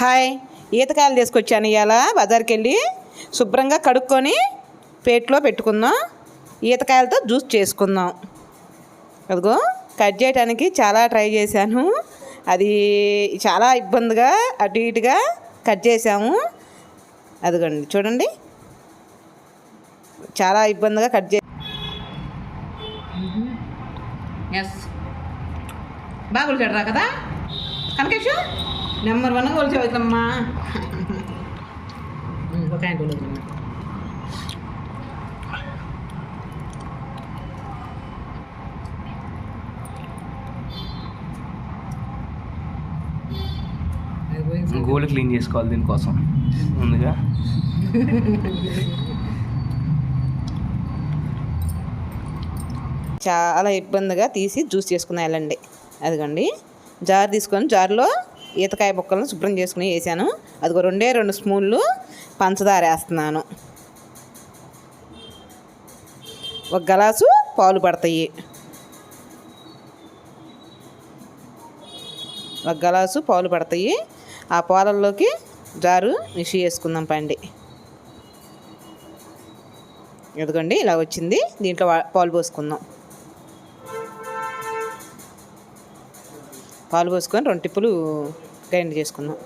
Hi ఈతకాయలు తీసుకొచ్చాను ఇవాళ బజార్కి వెళ్ళి శుభ్రంగా కడుక్కొని పేట్లో పెట్టుకుందాం. ఈతకాయలతో జ్యూస్ చేసుకుందాం. అదిగో కట్ చేయడానికి చాలా ట్రై చేశాను. అది చాలా ఇబ్బందిగా అటు ఇటుగా కట్ చేసాము అదిగోండి చూడండి. చాలా ఇబ్బందిగా కట్ చే ఎస్ బాగా కదా? కనకేషు నెంబర్ వన్ కొలిచావు ఇట్లమ్మా ఒక ఆయన కొలుచున్నా గోలు క్లీన్ చేసుకోవాలి దీనికోసం. ముందుగా. చాలా ఇబ్బందిగా తీసి జ్యూస్ చేసుకుని వెళ్ళండి. అదిగోండి. జార్ తీసుకొని జార్లో ఈతకాయ బుక్కలను శుభ్రం చేసుకుని వేసాను. అది రెండే రెండు స్పూన్లు పంచదార వేస్తున్నాను. ఒక గలాసు పాలు పడతాయి. ఒక గలాసు పాలు పడతాయి. ఆ పాలల్లోకి జారు మిషి చేసుకుందాం పండి. ఎదుగోండి ఇలా వచ్చింది. దీంట్లో పాలు పోసుకుందాం. పాలు పోసుకొని రెండు టిప్పులు గ్రైండ్ చేసుకుందాం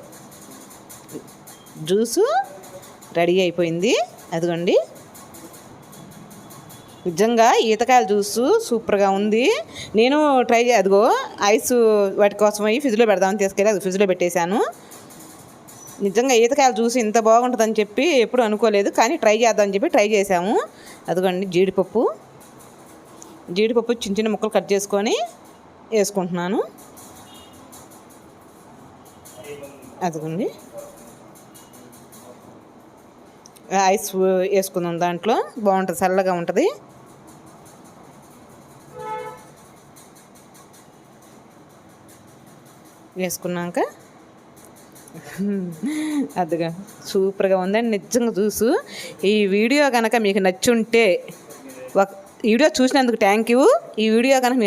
జ్యూసు రెడీ అయిపోయింది. అదిగోండి. నిజంగా ఈతకాయల జ్యూసు సూపర్గా ఉంది. నేను ట్రై అదిగో ఐస్ వాటి కోసం అయ్యి ఫ్రిడ్జ్లో పెడదామని తీసుకెళ్ళి అది ఫ్రిడ్జ్లో పెట్టేశాను. నిజంగా ఈతకాయలు జ్యూస్ ఇంత బాగుంటుందని చెప్పి ఎప్పుడు అనుకోలేదు కానీ ట్రై చేద్దామని చెప్పి ట్రై చేసాము అదిగోండి జీడిపప్పు. జీడిపప్పు చిన్న చిన్న ముక్కలు కట్ చేసుకొని వేసుకుంటున్నాను. అదిగోండి. ఐస్ వేసుకుందాం దాంట్లో. బాగుంటుంది చల్లగా ఉంటుంది. వేసుకున్నాక. అదిగా సూపర్గా ఉందండి నిజంగా చూసు. ఈ వీడియో కనుక మీకు నచ్చుంటే ఒక వీడియో చూసినందుకు థ్యాంక్ యూ ఈ వీడియో కనుక